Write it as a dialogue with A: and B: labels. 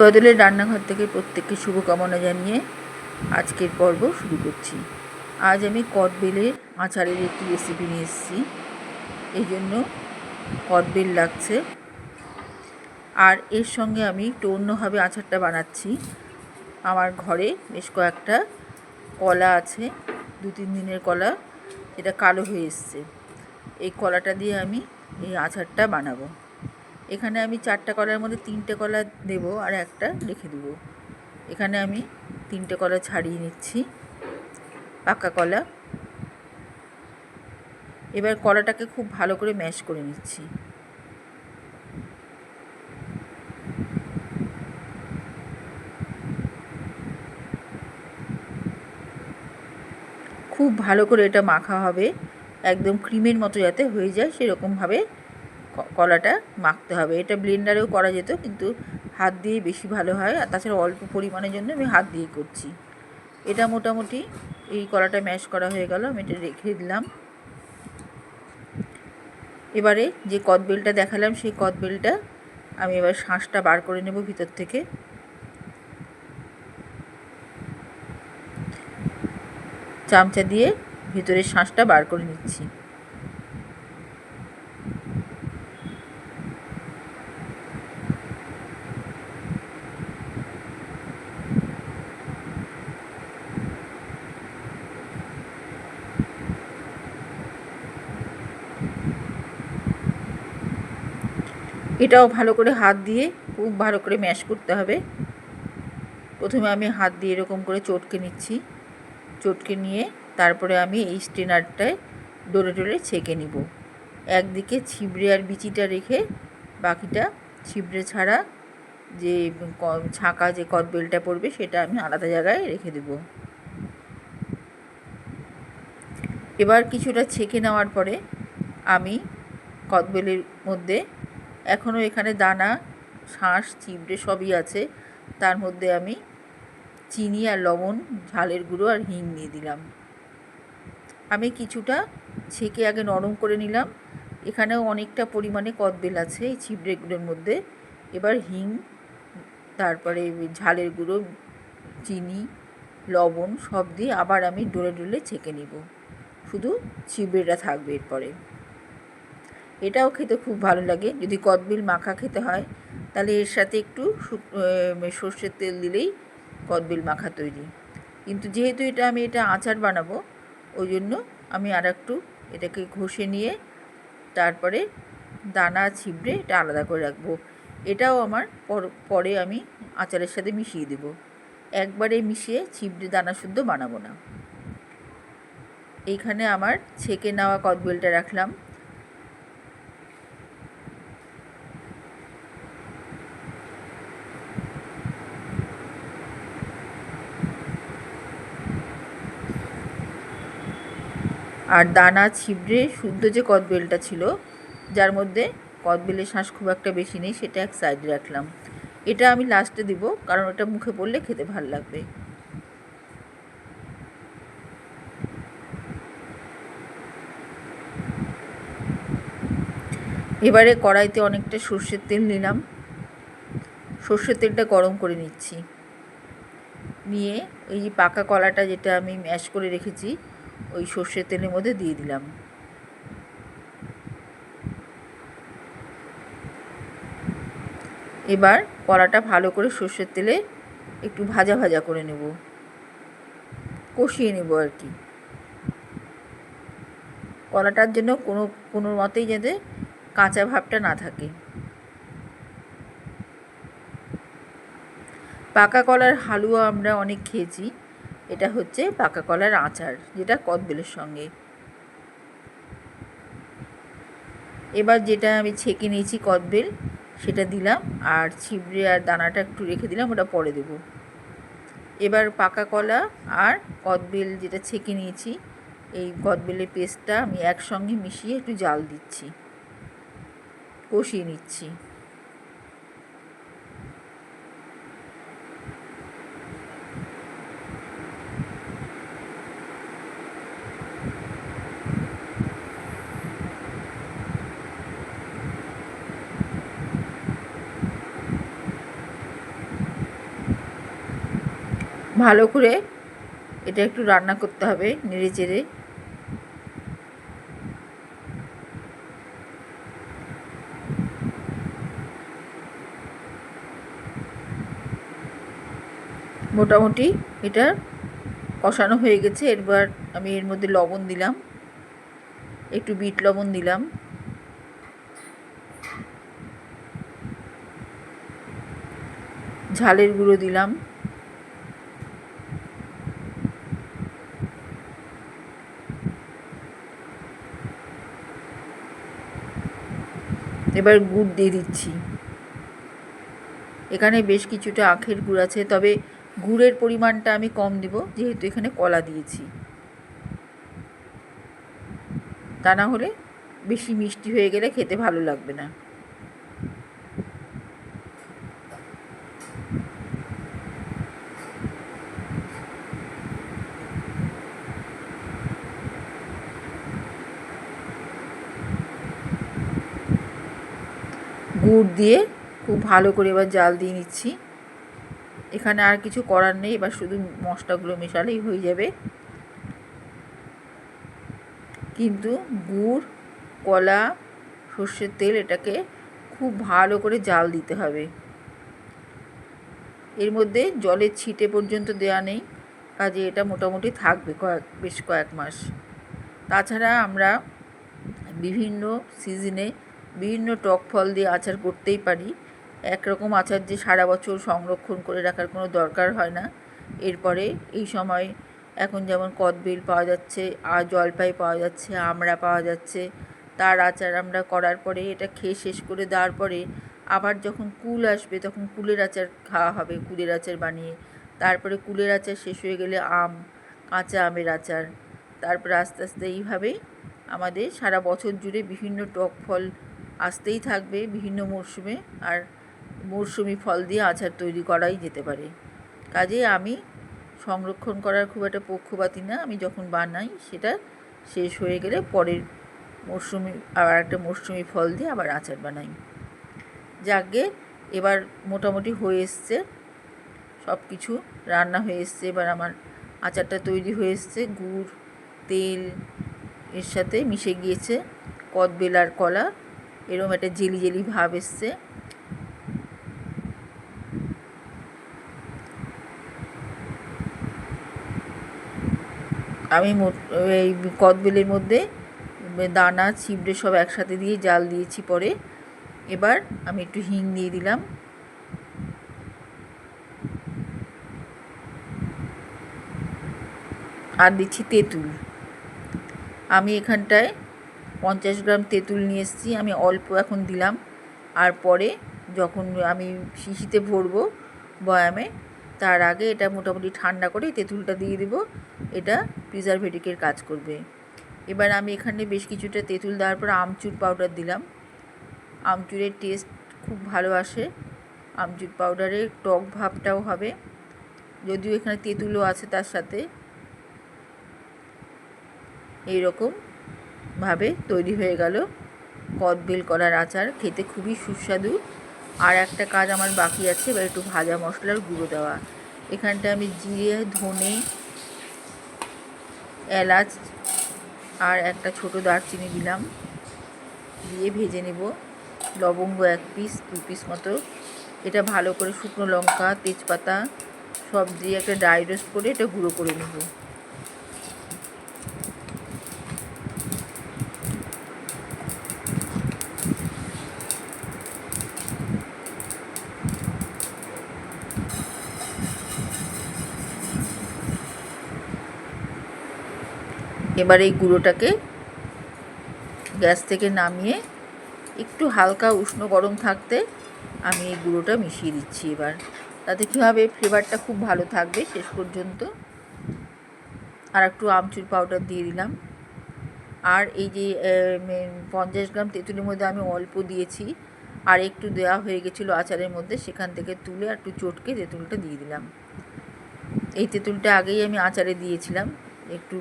A: বদলের রান্নাঘর থেকে প্রত্যেককে শুভকামনা জানিয়ে আজকের পর্ব শুরু করছি। আজ আমি কদবেলের আচারের একটি রেসিপি নিয়ে এসেছি। এই জন্য কদবেল লাগছে। আর এর সঙ্গে আমি একটু অন্যভাবে আচারটা বানাচ্ছি। আমার ঘরে বেশ কয়েকটা কলা আছে, দু তিন দিনের কলা এটা কালো হয়ে এসছে। এই কলাটা দিয়ে আমি এই আচারটা বানাবো। এখানে আমি চারটা কলার মধ্যে তিনটে কলা দেবো আর একটা রেখে দেবো। এখানে আমি তিনটে কলা ছাড়িয়ে নিচ্ছি, পাকা কলা। এবার কলাটাকে খুব ভালো করে ম্যাশ করে নিচ্ছি। খুব ভালো করে এটা মাখা হবে, একদম ক্রিমের মতো যাতে হয়ে যায়, সেরকমভাবে কলাটা মাখতে হবে। এটা ব্লেন্ডারেও করা যেত, কিন্তু হাত দিয়ে বেশি ভালো হয়। আর তাছাড়া অল্প পরিমাণের জন্য আমি হাত দিয়ে করছি। এটা মোটামুটি এই কলাটা ম্যাশ করা হয়ে গেল, আমি এটা রেখে দিলাম। এবারে যে কদবেলটা দেখালাম, সেই কদবেলটা আমি এবার শাঁসটা বার করে নেব ভিতর থেকে। চামচা দিয়ে ভিতরের শাঁসটা বার করে নিচ্ছি। এটাও ভালো করে হাত দিয়ে খুব ভালো করে ম্যাশ করতে হবে। প্রথমে আমি হাত দিয়ে এরকম করে চটকে নিচ্ছি। চটকে নিয়ে তারপরে আমি এই স্টেনারটায় ডোলে ডোলে ছেঁকে নিব। একদিকে ছিবড়ে আর বিচিটা রেখে বাকিটা ছিবড়ে ছাড়া যে ছাঁকা যে কদবেলটা পড়বে সেটা আমি আলাদা জায়গায় রেখে দেব। এবার কিছুটা ছেঁকে নেওয়ার পরে আমি কদবেলের মধ্যে এখনও এখানে দানা, শাঁস, চিবড়ে সবই আছে। তার মধ্যে আমি চিনি আর লবণ, ঝালের গুঁড়ো আর হিং দিয়ে দিলাম। আমি কিছুটা ছেঁকে আগে নরম করে নিলাম। এখানেও অনেকটা পরিমাণে কদবেল আছে এই চিবড়েগুলোর মধ্যে। এবার হিং, তারপরে ঝালের গুঁড়ো, চিনি, লবণ সব দিয়ে আবার আমি ডলে ডলে ছেঁকে নিব। শুধু চিবড়েটা থাকবে এরপরে। এটাও খেতে খুব ভালো লাগে। যদি কদবিল মাখা খেতে হয়, তাহলে এর সাথে একটু সর্ষের তেল দিলেই কদবিল মাখা তৈরি। কিন্তু যেহেতু এটা আমি এটা আচার বানাবো, ওই জন্য আমি আর একটু এটাকে ঘষে নিয়ে তারপরে দানা ছিবড়ে এটা আলাদা করে রাখব। এটাও আমার পরে আমি আচারের সাথে মিশিয়ে দেব। একবারে মিশিয়ে ছিবড়ে দানা শুদ্ধ বানাবো না। এইখানে আমার ছেঁকে নেওয়া কদবেলটা রাখলাম। আর দানা ছিবড়ে শুদ্ধ যে কদবেলটা ছিল, যার মধ্যে কদবেলের শ্বাস খুব একটা বেশি নেই, সেটা এক সাইডে রাখলাম। এটা আমি লাস্টে দিব, কারণ ওটা মুখে পড়লে খেতে ভালো লাগবে। এবারে কড়াইতে অনেকটা সর্ষের তেল নিলাম। সর্ষের তেলটা গরম করে নিচ্ছি। নিয়ে এই পাকা কলাটা যেটা আমি ম্যাশ করে রেখেছি ওই সর্ষের তেলের মধ্যে দিয়ে দিলাম। এবার কলাটা ভালো করে সর্ষের তেলে একটু ভাজা ভাজা করে নেব। কষিয়ে নেব আর কি। কলাটার জন্য কোনো কোনো মতেই যাতে কাঁচা ভাবটা না থাকে। পাকা কলার হালুয়া আমরা অনেক খেয়েছি। এটা হচ্ছে পাকা কলার আচার, যেটা কদবেলের সঙ্গে। এবার যেটা আমি ছেঁকে নিয়েছি কদবেল, সেটা দিলাম, আর ছিবড়ে আর দানাটা একটু রেখে দিলাম, ওটা পরে দেব। এবার পাকা কলা আর কদবেল যেটা ছেঁকে নিয়েছি, এই কদবেলের পেস্টটা আমি একসঙ্গে মিশিয়ে একটু জাল দিচ্ছি, কষিয়ে নিচ্ছি। ভালো করে এটা একটু রান্না করতে হবে নেড়ে চেড়ে। মোটামুটি এটা কষানো হয়ে গেছে। এরবার আমি এর মধ্যে লবণ দিলাম। একটু বিট লবণ দিলাম। ঝালের গুঁড়ো দিলাম। এবার গুড় দিয়ে দিচ্ছি। এখানে বেশ কিছুটা আখের গুড় আছে, তবে গুড়ের পরিমাণটা আমি কম দিব, যেহেতু এখানে কলা দিয়েছি। তা না হলে বেশি মিষ্টি হয়ে গেলে খেতে ভালো লাগবে না। গুড় দিয়ে খুব ভালো করে এবার জাল দিয়ে নিচ্ছি। এখানে আর কিছু করার নেই, এবার শুধু মশলাগুলো মেশালেই হয়ে যাবে। কিন্তু গুড়, কলা, সর্ষের তেল এটাকে খুব ভালো করে জাল দিতে হবে। এর মধ্যে জলের ছিটে পর্যন্ত দেওয়া নেই, কাজে এটা মোটামুটি থাকবে কয়েক, বেশ কয়েক মাস। তাছাড়া আমরা বিভিন্ন সিজনে বিভিন্ন টক ফল দিয়ে আচার করতেই পারি। একরকম আচার যে সারা বছর সংরক্ষণ করে রাখার কোনো দরকার হয় না। এরপরে এই সময় এখন যেমন কদবেল পাওয়া যাচ্ছে আর জলপাই পাওয়া যাচ্ছে, আমড়া পাওয়া যাচ্ছে, তার আচার আমরা করার পরে এটা খেয়ে শেষ করে দেওয়ার পরে আবার যখন কুল আসবে তখন কুলের আচার খাওয়া হবে, কুলের আচার বানিয়ে। তারপরে কুলের আচার শেষ হয়ে গেলে আম, কাঁচা আমের আচার। তারপরে আস্তে আস্তে এইভাবেই আমাদের সারা বছর জুড়ে বিভিন্ন টক ফল আসতেই থাকবে বিভিন্ন মরশুমে আর মরশুমি ফল দিয়ে আচার তৈরি করাই যেতে পারে। কাজে আমি সংরক্ষণ করার খুব একটা পক্ষপাতি না, আমি যখন বানাই সেটা শেষ হয়ে গেলে পরের মরশুমি, আবার একটা মরশুমি ফল দিয়ে আবার আচার বানাই। যাকে এবার মোটামুটি হয়ে এসছে সব কিছু রান্না হয়ে এসছে, এবার আমার আচারটা তৈরি হয়ে এসছে, গুড়, তেল, এর সাথে মিশে গিয়েছে কদবেলার কলা এরম একটা জেলি জেলি ভাব এসছে। আমি এই কদবেলের মধ্যে দানা, ছিবড়ে সব একসাথে দিয়ে জাল দিয়েছি পরে। এবার আমি একটু হিং দিয়ে দিলাম। আর দিচ্ছি তেঁতুল। আমি এখানটায় পঞ্চাশ গ্রাম তেঁতুল নিয়ে এসেছি, আমি অল্প এখন দিলাম। আর পরে যখন আমি শিশিতে ভরবো বয়ামে, তার আগে এটা মোটামুটি ঠান্ডা করে তেঁতুলটা দিয়ে দেবো। এটা প্রিজারভেটিকের কাজ করবে। এবার আমি এখানে বেশ কিছুটা তেঁতুল দেওয়ার পর আমচুর পাউডার দিলাম। আমচুরের টেস্ট খুব ভালো আসে। আমচুর পাউডারের টক ভাবটাও হবে। যদিও এখানে তেঁতুলও আছে তার সাথে। এইরকমভাবে তৈরি হয়ে গেল। কদবেল করার আচার খেতে খুবই সুস্বাদু। আর একটা কাজ আমার বাকি আছে, এবার একটু ভাজা মশলার গুঁড়ো দেওয়া। এখানটা আমি জিরে, ধনে, এলাচ আর একটা ছোট দারচিনি দিলাম। দিয়ে ভেজে নেব। লবঙ্গ এক পিস দু পিস মতো। এটা ভালো করে শুকনো লঙ্কা, তেজপাতা সব দিয়ে একটা ড্রাই রোস্ট করে এটা গুঁড়ো করে নেব। এবার এই গুঁড়োটাকে গ্যাস থেকে নামিয়ে একটু হালকা উষ্ণ গরম থাকতে আমি এই গুঁড়োটা মিশিয়ে দিচ্ছি এবার। তাতে কী হবে? ফ্লেভারটা খুব ভালো থাকবে শেষ পর্যন্ত। আর একটু আমচুর পাউডার দিয়ে দিলাম। আর এই যে পঞ্চাশ গ্রাম তেঁতুলের মধ্যে আমি অল্প দিয়েছি। আর একটু দেওয়া হয়ে গেছিল আচারের মধ্যে, সেখান থেকে তুলে একটু চটকে তেঁতুলটা দিয়ে দিলাম। এই তেঁতুলটা আগেই আমি আচারে দিয়েছিলাম। একটু